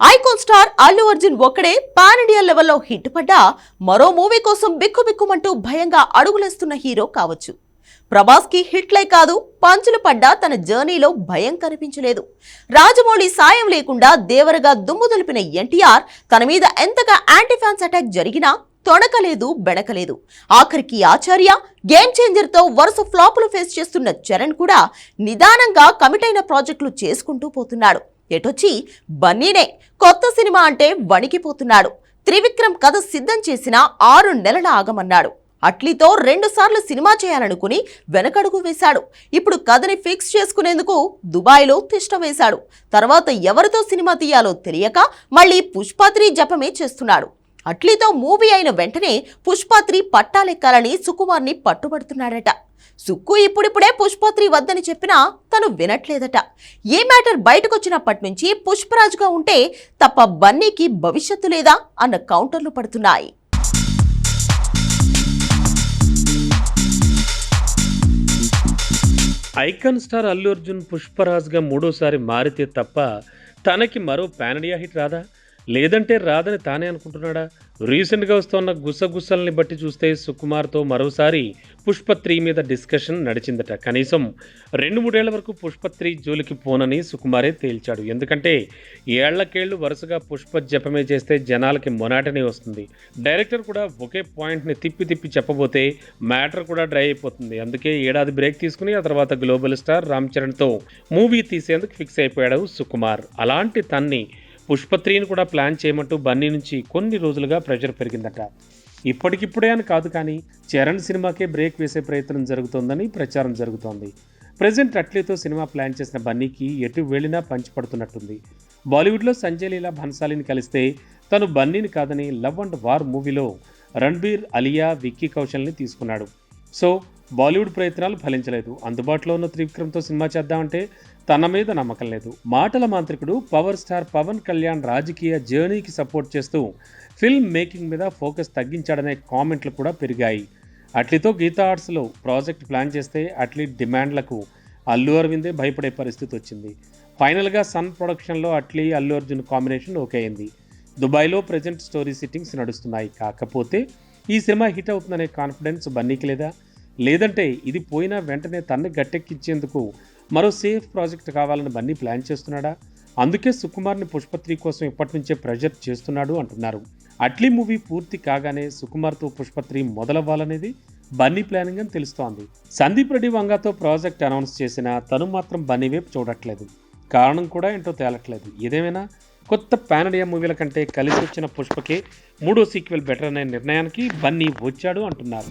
Icon star Allu Arjun ఒక్కడే pan India లెవెల్లో hit పడ్డా మరో మూవీ కోసం బిక్కుబిక్కుమంటూ భయంగా అడుగులేస్తున్న హీరో కావచ్చు. ప్రభాస్కి హిట్లే కాదు పంచులు పడ్డా తన జర్నీలో భయం కనిపించలేదు. రాజమౌళి సాయం లేకుండా దేవరగా దుమ్ము దులిపిన ఎన్టీఆర్ తన మీద ఎంతగా యాంటీ ఫ్యాన్స్ అటాక్ జరిగినా తొడకలేదు బెడకలేదు ఆఖరికి ఆచార్య గేమ్ చేంజర్తో వరుస ఫ్లాపులు ఫేస్ చేస్తున్న చరణ్ కూడా నిదానంగా కమిట్ అయిన ప్రాజెక్టులు చేసుకుంటూ పోతున్నాడు. ఎటొచ్చి బన్నీనే కొత్త సినిమా అంటే వణికిపోతున్నాడు. త్రివిక్రమ్ కథ సిద్ధం చేసిన ఆరు నెలల ఆగమన్నాడు. అట్లీతో రెండు సార్లు సినిమా చేయాలనుకుని వెనకడుగు వేశాడు. ఇప్పుడు కథని ఫిక్స్ చేసుకునేందుకు దుబాయ్లో తిష్ట వేశాడు. తర్వాత ఎవరితో సినిమా తీయాలో తెలియక మళ్ళీ పుష్పాత్రి జపమే చేస్తున్నాడు. అట్లీతో మూవీ అయిన వెంటనే పుష్పాత్రి పట్టాలెక్కాలని సుకుమార్ని పట్టుబడుతున్నాడట. సుక్కు ఇప్పుడిప్పుడే పుష్పత్రి వద్దని చెప్పినా తను వినట్లేదట. ఏ మ్యాటర్ బయటకొచ్చినప్పటి నుంచి పుష్పరాజుగా ఉంటే తప్ప బన్నీకి భవిష్యత్తు లేదా అన్న కౌంటర్లు పడుతున్నాయి. ఐకాన్ స్టార్ అల్లు అర్జున్ పుష్పరాజ్గా మూడోసారి మారితే తప్ప తనకి మరో పానడియా హిట్ రాదా? లేదంటే రాదని తానే అనుకుంటున్నాడా? రీసెంట్గా వస్తున్న గుసగుసల్ని బట్టి చూస్తే సుకుమార్తో మరోసారి పుష్ప త్రీ మీద డిస్కషన్ నడిచిందట. కనీసం రెండు మూడేళ్ళ వరకు పుష్ప త్రీ జోలికి పోనని సుకుమారే తేల్చాడు. ఎందుకంటే ఏళ్ళకేళ్ళు వరుసగా పుష్ప జపమే చేస్తే జనాలకి మొనాటనే వస్తుంది. డైరెక్టర్ కూడా ఒకే పాయింట్ని తిప్పి తిప్పి చెప్పబోతే మ్యాటర్ కూడా డ్రై అయిపోతుంది. అందుకే ఏడాది బ్రేక్ తీసుకుని ఆ తర్వాత గ్లోబల్ స్టార్ రామ్ చరణ్తో మూవీ తీసేందుకు ఫిక్స్ అయిపోయాడు సుకుమార్. అలాంటి తన్ని పుష్పత్రిని కూడా ప్లాన్ చేయమంటూ బన్నీ నుంచి కొన్ని రోజులుగా ప్రెషర్ పెరిగిందట. ఇప్పటికిప్పుడే అని కాదు కానీ చరణ్ సినిమాకే బ్రేక్ వేసే ప్రయత్నం జరుగుతోందని ప్రచారం జరుగుతోంది. ప్రజెంట్ అట్లీతో సినిమా ప్లాన్ చేసిన బన్నీకి ఎటు వెళ్ళినా పంచిపడుతున్నట్టుంది బాలీవుడ్లో సంజయ్ లీలా భన్సాలిని కలిస్తే తను బన్నీని కాదని లవ్ అండ్ వార్ మూవీలో రణ్బీర్ అలియా విక్కీ కౌశల్ని తీసుకున్నాడు. సో బాలీవుడ్ ప్రయత్నాలు ఫలించలేదు. అందుబాటులో ఉన్న త్రివిక్రమ్తో సినిమా చేద్దామంటే తన మీద నమ్మకం లేదు. మాటల మాంత్రికుడు పవర్ స్టార్ పవన్ కళ్యాణ్ రాజకీయ జర్నీకి సపోర్ట్ చేస్తూ ఫిల్మ్ మేకింగ్ మీద ఫోకస్ తగ్గించాడనే కామెంట్లు కూడా పెరిగాయి. అట్లీతో గీతా ఆర్ట్స్లో ప్రాజెక్ట్ ప్లాన్ చేస్తే అట్లీ డిమాండ్లకు అల్లు అరవిందే భయపడే పరిస్థితి వచ్చింది. ఫైనల్గా సన్ ప్రొడక్షన్లో అట్లీ అల్లు అర్జున్ కాంబినేషన్ ఓకే అయింది. దుబాయ్లో ప్రజెంట్ స్టోరీ సిట్టింగ్స్ నడుస్తున్నాయి. కాకపోతే ఈ సినిమా హిట్ అవుతుందనే కాన్ఫిడెన్స్ బన్నీకి లేదా? లేదంటే ఇది పోయినా వెంటనే తన్ని గట్టెక్కించేందుకు మరో సేఫ్ ప్రాజెక్ట్ కావాలని బన్నీ ప్లాన్ చేస్తున్నాడా? అందుకే సుకుమార్ని పుష్పత్రి కోసం ఇప్పటి నుంచే ప్రెజర్ చేస్తున్నాడు అంటున్నారు. అట్లీ మూవీ పూర్తి కాగానే సుకుమార్తో పుష్పత్రి మొదలవ్వాలనేది బన్నీ ప్లానింగ్ అని తెలుస్తోంది. సందీప్ రెడ్డి వంగాతో ప్రాజెక్ట్ అనౌన్స్ చేసినా తను మాత్రం బన్నీ వైపు చూడట్లేదు. కారణం కూడా ఏంటో తేలట్లేదు. ఏదేమైనా కొత్త పానడియా మూవీల కంటే కలిసి వచ్చిన పుష్పకే మూడో సీక్వెల్ బెటర్ అనే నిర్ణయానికి బన్నీ వచ్చాడు అంటున్నారు.